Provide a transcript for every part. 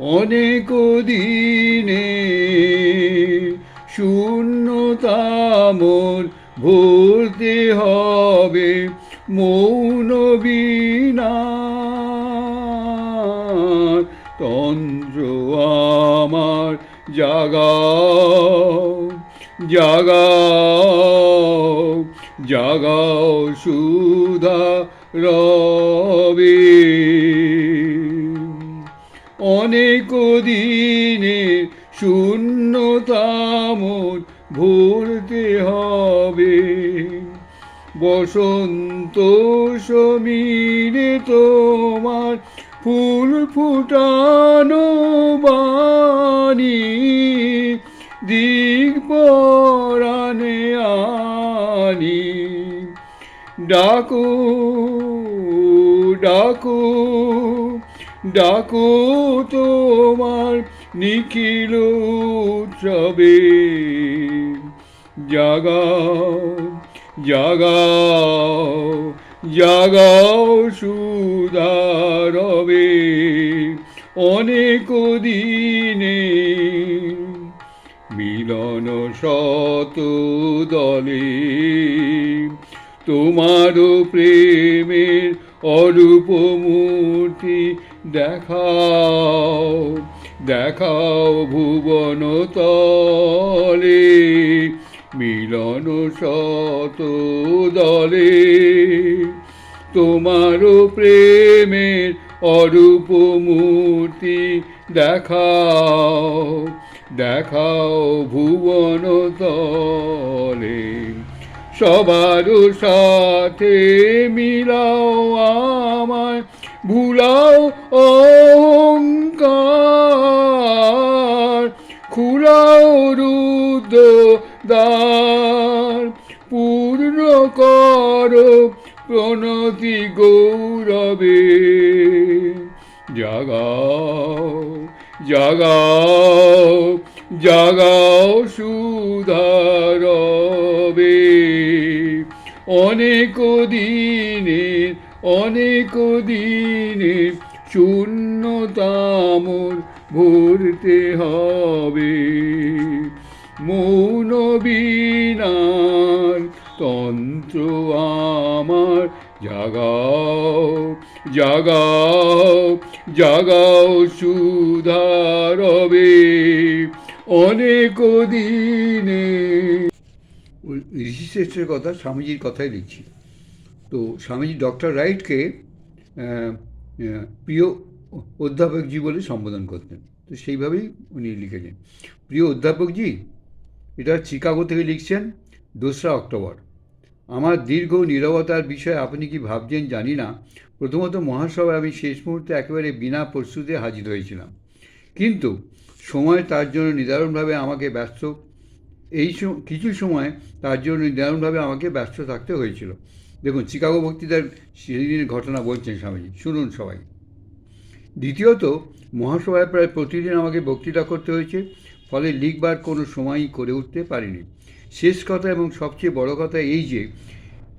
অনেক দিনে শূন্যতামর ভরতে হবে মৌন বিনা। আমার জাগাও জাগাও জাগাও সুধা রবে। অনেক দিনে শূন্যতামর ভরতে হবে। বসন্ত সমীরে তোমার ফুল ফুটানো বাণী, দিক পরাণে আনি। ডাকু, ডাকো। ডাকো তোমার নিখিল উৎসবে। জাগাও জাগাও জাগাও সুদারবে অনেক দিনে মিলন শত দলে তোমারও প্রেমের অরূপ মূর্তি দেখাও দেখাও ভুবন তলে, মিলন শত দলে তোমারও প্রেমের অরূপ মূর্তি দেখাও দেখাও ভুবন তলে। সবার সাথে মিলাও আমায় ভুলাও অহংকার, খুলাও রুদ্র দ্বার পূর্ণ কর প্রণতি গৌরবে। জাগাও জাগাও জাগাও সুধারবে। অনেক দিনে অনেক দিনে শূন্যতামর ভরতে হবে। মৌন বিনার তন্ত্র আমার জাগাও জাগাও জাগাও সুধারবে। অনেক দিনে ঋষিশ্রেষ্ঠের কথা স্বামীজির কথাই লিখছি। তো স্বামীজি ডক্টর রাইটকে প্রিয় অধ্যাপকজি বলে সম্বোধন করতেন। তো সেইভাবেই উনি লিখেছেন। প্রিয় অধ্যাপকজি, এটা চিকাগো থেকে লিখছেন দোসরা অক্টোবর। আমার দীর্ঘ নীরবতার বিষয়ে আপনি কি ভাবছেন জানি না। প্রথমত মহাসভায় আমি শেষ মুহূর্তে একেবারে বিনা প্রস্তুতে হাজির হয়েছিলাম। কিন্তু সময় তার জন্য নিদারুণভাবে আমাকে ব্যস্ত এই কিছু সময় তার জন্য নিদারুণভাবে আমাকে ব্যস্ত থাকতে হয়েছিল। দেখুন চিকাগো বক্তৃতার সেদিনের ঘটনা বলছেন স্বামীজি। শুনুন সবাই। দ্বিতীয়ত, মহাসভায় প্রায় প্রতিদিন আমাকে বক্তৃতা করতে হয়েছে, ফলে লিখবার কোনো সময়ই করে উঠতে পারিনি। শেষ কথা এবং সবচেয়ে বড় কথা এই যে,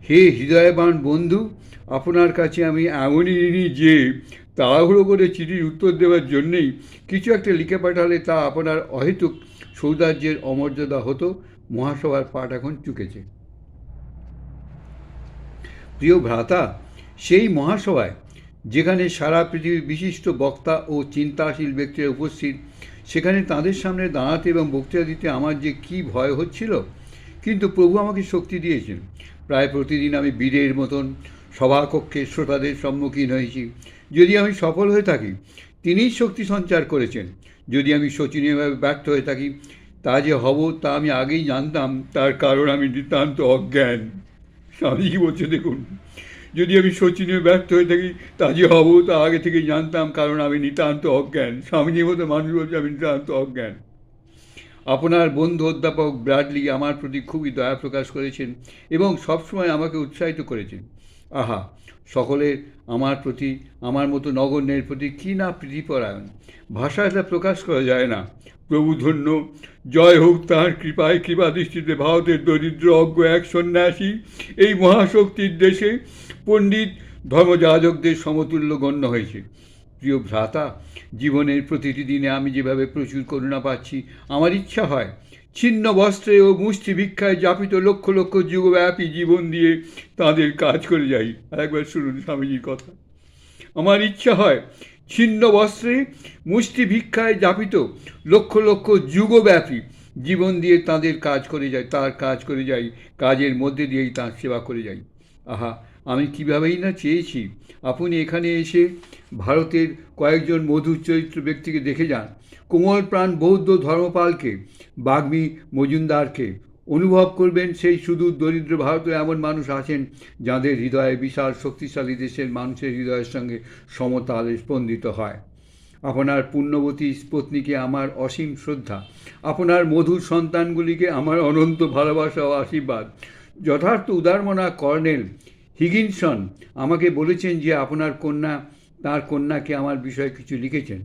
হে হৃদয়বান বন্ধু, আপনার কাছে আমি এমনই ঋণী যে তাড়াহুড়ো করে চিঠির উত্তর দেওয়ার জন্যেই কিছু একটা লিখে পাঠালে তা আপনার অহেতুক সৌন্দর্যের অমর্যাদা হতো। মহাসভার পাঠ এখন চুকেছে। প্রিয় ভ্রাতা, সেই মহাসভায় যেখানে সারা পৃথিবীর বিশিষ্ট বক্তা ও চিন্তাশীল ব্যক্তিরা উপস্থিত, সেখানে তাদের সামনে দাঁড়াতে এবং বক্তৃতা দিতে আমার যে কি ভয় হচ্ছিল, কিন্তু প্রভু আমাকে শক্তি দিয়েছেন। প্রায় প্রতিদিন আমি বীরের মতন সভাকক্ষে শ্রোতাদের সম্মুখীন হয়েছি। যদি আমি সফল হয়ে থাকি, তিনিই শক্তি সঞ্চার করেছেন। যদি আমি শোচনীয়ভাবে ব্যর্থ হয়ে থাকি, তা যে হব, তা আমি আগেই জানতাম। তার কারণ আমি নিতান্ত অজ্ঞান। স্বামীজি বলছে, দেখুন, যদি আমি শোচনীয় ব্যর্থ হয়ে থাকি, তা যে হব, তা আগে থেকে জানতাম, কারণ আমি নিতান্ত অজ্ঞান। স্বামীজির মতো মানুষ বলছে, আমি নিতান্ত অজ্ঞান। আপনার বন্ধু অধ্যাপক ব্র্যাডলি আমার প্রতি খুবই দয়া প্রকাশ করেছেন এবং সবসময় আমাকে উৎসাহিত করেছেন। আহা সকলের আমার প্রতি, আমার মতো নগণ্যের প্রতি কী না প্রীতিপরায়ণ? ভাষায় তা প্রকাশ করা যায় না। প্রভু ধন্য, জয় হোক তাঁর কৃপায়, কৃপা দৃষ্টিতে ভারতের দরিদ্র অজ্ঞ এক সন্ন্যাসী, এই মহাশক্তির দেশে পণ্ডিত ধর্মযাজকদের সমতুল্য গণ্য হয়েছে। প্রিয় ভ্রাতা, জীবনের প্রতিটি দিনে আমি যেভাবে প্রচুর করুণা পাচ্ছি, আমার ইচ্ছা হয় ছিন্ন বস্ত্রে ও মুষ্টি ভিক্ষায় যাপিত লক্ষ লক্ষ যুগব্যাপী জীবন দিয়ে তাদের কাজ করে যাই। একবার শুনুন স্বামীজির কথা। আমার ইচ্ছা হয় ছিন্ন বস্ত্রে, মুষ্টি ভিক্ষায় যাপিত লক্ষ লক্ষ যুগব্যাপী জীবন দিয়ে তাদের কাজ করে যাই, তার কাজ করে যাই, কাজের মধ্যে দিয়েই তার সেবা করে যাই। আহা, আমি কীভাবেই না চেয়েছি। আপনি এখানে এসে ভারতের কয়েকজন মধুর চরিত্র ব্যক্তিকে দেখে যান। কোমল প্রাণ বৌদ্ধ ধর্মপালকে, বাগ্মী মজুমদারকে। অনুভব করবেন সেই সুদূর দরিদ্র ভারতে এমন মানুষ আছেন যাদের হৃদয়ে বিশাল শক্তিশালী দেশের মানুষের হৃদয়ের সঙ্গে সমতালে স্পন্দিত হয়। আপনার পুণ্যবতী পত্নীকে আমার অসীম শ্রদ্ধা। আপনার মধুর সন্তানগুলিকে আমার অনন্ত ভালোবাসা ও আশীর্বাদ। যথার্থ উদারমনা কর্নেল হিগিনসন আমাকে বলেছেন যে আপনার কন্যা তার কন্যাকে আমার বিষয়ে কিছু লিখেছেন।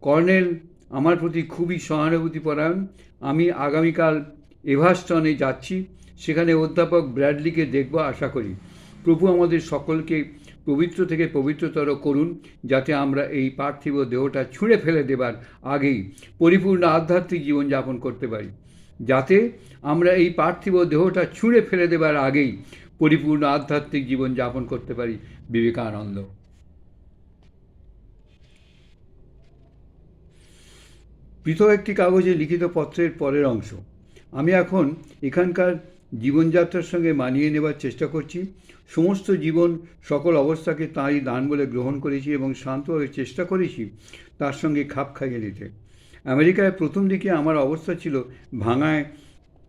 কর্নেল, আমার প্রতি খুবই সহানুভূতিপরায়ণ আমি আগামীকাল এভাস্টনে যাচ্ছি। সেখানে অধ্যাপক ব্র্যাডলিকে দেখব আশা করি। প্রভু আমাদের সকলকে পবিত্র থেকে পবিত্রতর করুন, যাতে আমরা এই পার্থিব দেহটা ছুঁড়ে ফেলে দেবার আগেই পরিপূর্ণ আধ্যাত্মিক জীবনযাপন করতে পারি। যাতে আমরা এই পার্থিব দেহটা ছুঁড়ে ফেলে দেবার আগেই পরিপূর্ণ আধ্যাত্মিক জীবনযাপন করতে পারি বিবেকানন্দ। পৃথক একটি কাগজে লিখিত পত্রের পরের অংশ। আমি এখন এখানকার জীবনযাত্রার সঙ্গে মানিয়ে নেবার চেষ্টা করছি। সমস্ত জীবন সকল অবস্থাকে তাঁরই দান বলে গ্রহণ করেছি এবং শান্তভাবে চেষ্টা করেছি তার সঙ্গে খাপ খাইয়ে নিতে। আমেরিকায় প্রথম দিকে আমার অবস্থা ছিল ভাঙায়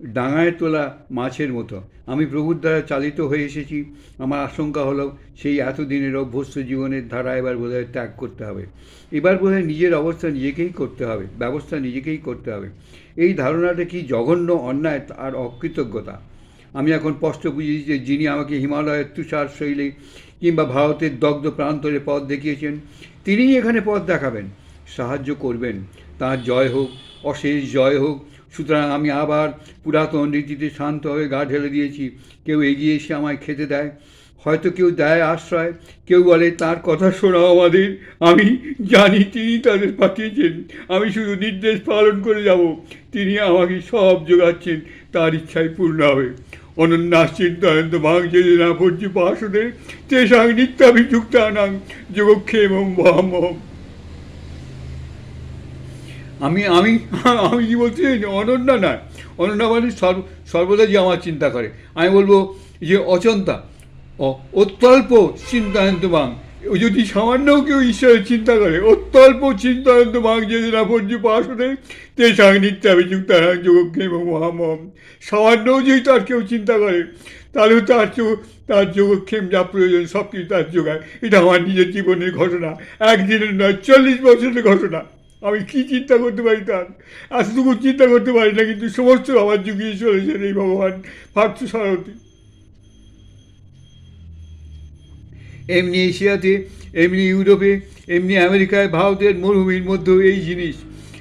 ডাঙায় তোলা মাছের মতো। আমি প্রভুর দ্বারা চালিত হয়ে এসেছি। আমার আশঙ্কা হলো সেই এতদিনের অভ্যস্ত জীবনের ধারা এবার বোধহয় ত্যাগ করতে হবে। এবার বোধহয় নিজের অবস্থা নিজেকেই করতে হবে, ব্যবস্থা নিজেকেই করতে হবে। এই ধারণাটা কি জঘন্য অন্যায় আর অকৃতজ্ঞতা? আমি এখন স্পষ্ট বুঝেছি যে যিনি আমাকে হিমালয়ের তুষার শৈলী কিংবা ভারতের দগ্ধ প্রান্তরে পথ দেখিয়েছেন, তিনিই এখানে পথ দেখাবেন। সাহায্য করবেন। তার জয় হোক, অশেষ জয় হোক সুতরাং আমি আবার পুরাতন রীতিতে শান্তভাবে গা ঢেলে দিয়েছি। কেউ এগিয়ে এসে আমায় খেতে দেয়। হয়তো কেউ দেয় আশ্রয়। কেউ বলে, তার কথা শোনাও আমাদের। আমি জানি তিনি তাদের পাঠিয়েছেন। আমি শুধু নির্দেশ পালন করে যাব। তিনি আমাকে সব যোগাচ্ছেন তার ইচ্ছাই পূর্ণ হবে। অনন্যাস চিন্তয়ন্ত ভাঙছে না ভর্জি পাশনে তেষাং নিত্যাভিযুক্তানাং যোগক্ষেম মহম আমি আমি আমি কি বলছি? অনন্যা নয়। অনন্যা মানে সর্ব সর্বদা যে আমার চিন্তা করে। আমি বলব যে অচন্তা অত্যল্প চিন্তায়ন্ত বাং যদি সামান্যও কেউ ঈশ্বরের চিন্তা করে, অত্যল্প চিন্তায়ন্ত বাং যে না পর্য পাশনে তেষাং নিত্যাভিযুক্ত যোগক্ষেম মহামহম সামান্যও যদি তার কেউ চিন্তা করে তাহলেও তার চোখ তার যোগক্ষেম যা প্রয়োজন সব কিছু তার যোগায়। এটা আমার নিজের জীবনের ঘটনা। একদিনের নয়, চল্লিশ বছরের ঘটনা। আমি কি চিন্তা করতে পারি তার? এতটুকু চিন্তা করতে পারি না, কিন্তু সমস্ত আমার যুগিয়ে চলেছেন এই ভগবান। পার্থ সারথী? এমনি এশিয়াতে, এমনি ইউরোপে, এমনি আমেরিকায়, ভারতের মরুভূমির মধ্যেও এই জিনিস।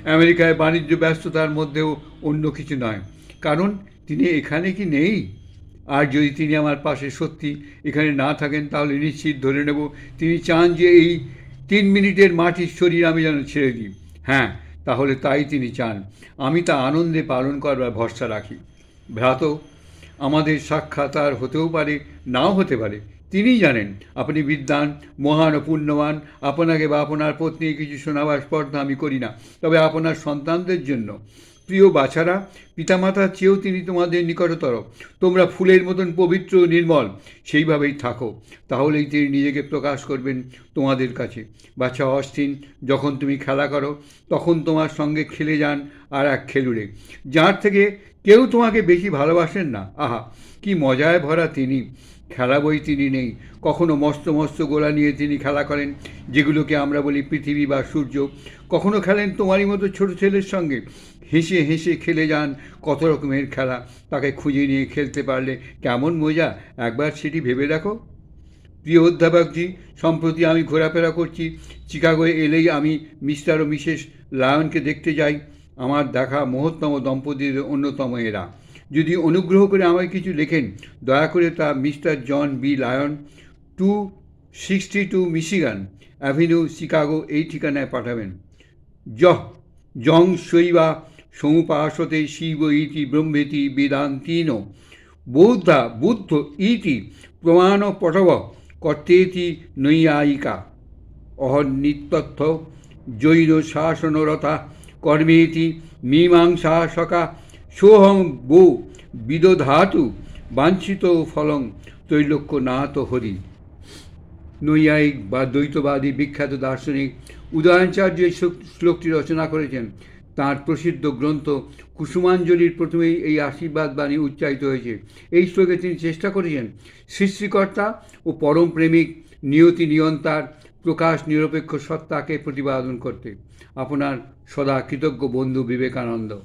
আমেরিকায় বাণিজ্য ব্যস্ততার মধ্যেও অন্য কিছু নয়। কারণ তিনি এখানে কি নেই? আর যদি তিনি আমার পাশে সত্যি এখানে না থাকেন, তাহলে নিশ্চিত ধরে নেব তিনি চান যে এই তিন মিনিটের মাটির শরীর আমি যেন ছেড়ে দিই। হ্যাঁ তাহলে তাই তিনি চান। আমি তা আনন্দে পালন করবার ভরসা রাখি। ভ্রাত, আমাদের সাক্ষাৎ আর হতেও পারে, নাও হতে পারে। তিনি জানেন, আপনি বিদ্যান মহান ও পুণ্যবান। আপনাকে বা আপনার পত্নী কিছু শোনাবার স্পর্ধা আমি করি না। তবে আপনার সন্তানদের জন্য প্রিয় বাছারা, পিতামাতার চেয়েও তিনি তোমাদের নিকটতর। তোমরা ফুলের মতন পবিত্র নির্মল, সেইভাবেই থাকো। তাহলেই তিনি নিজেকে প্রকাশ করবেন তোমাদের কাছে। বাচ্চা অস্থিন যখন তুমি খেলা করো, তখন তোমার সঙ্গে খেলে যান আর এক খেলুড়ে। যার থেকে কেউ তোমাকে বেশি ভালোবাসেন না। আহা, কি মজায় ভরা তিনি। খেলা বই তিনি নেই। কখনো মস্ত মস্ত গোলা নিয়ে তিনি খেলা করেন, যেগুলোকে আমরা বলি পৃথিবী বা সূর্য। কখনো খেলেন তোমারই মতো ছোট ছেলের সঙ্গে? হেসে হেসে খেলে যান, কত রকমের খেলা। তাকে খুঁজে নিয়ে খেলতে পারলে কেমন মজা? একবার সেটি ভেবে দেখো। প্রিয় অধ্যাপকজি, সম্প্রতি আমি ঘোরাফেরা করছি। চিকাগোয় এলেই আমি মিস্টার ও মিসেস লায়নকে দেখতে যাই। আমার দেখা মহত্তম দম্পতিদের অন্যতম এরা। যদি অনুগ্রহ করে আমায় কিছু লেখেন, দয়া করে তা mister John B Lyon, two sixty two Michigan avenue Chicago এই ঠিকানায় পাঠাবেন। জহ জং শৈবা সমুপাসতে শিব ইতি ব্রহ্মেতি বেদান্তীন। বৌদ্ধা, বুদ্ধ ইতি প্রমাণ পটব কর্তেতি নৈয়ায়িকা। অহন্নিত্যর্থ জৈন শাসনরতা কর্মেতি মীমাংসাশকা সোহং বো বিদধাতু বাঞ্ছিত ফলং ত্রৈলোক্যনাথ হরি। নৈয়ায়িক বা দ্বৈতবাদী বিখ্যাত দার্শনিক উদয়নাচার্য এই শ্লোক- শ্লোকটি রচনা করেছেন। তার প্রসিদ্ধ গ্রন্থ কুসুমাঞ্জলির প্রথমেই এই আশীর্বাদ বাণী উচ্চারিত হয়েছে। এই শ্লোকে তিনি চেষ্টা করেছেন সৃষ্টিকর্তা ও পরম প্রেমিক নিয়তি নিয়ন্তার প্রকাশ নিরপেক্ষ সত্তাকে প্রতিপাদন করতে। আপনার সদা কৃতজ্ঞ বন্ধু বিবেকানন্দ।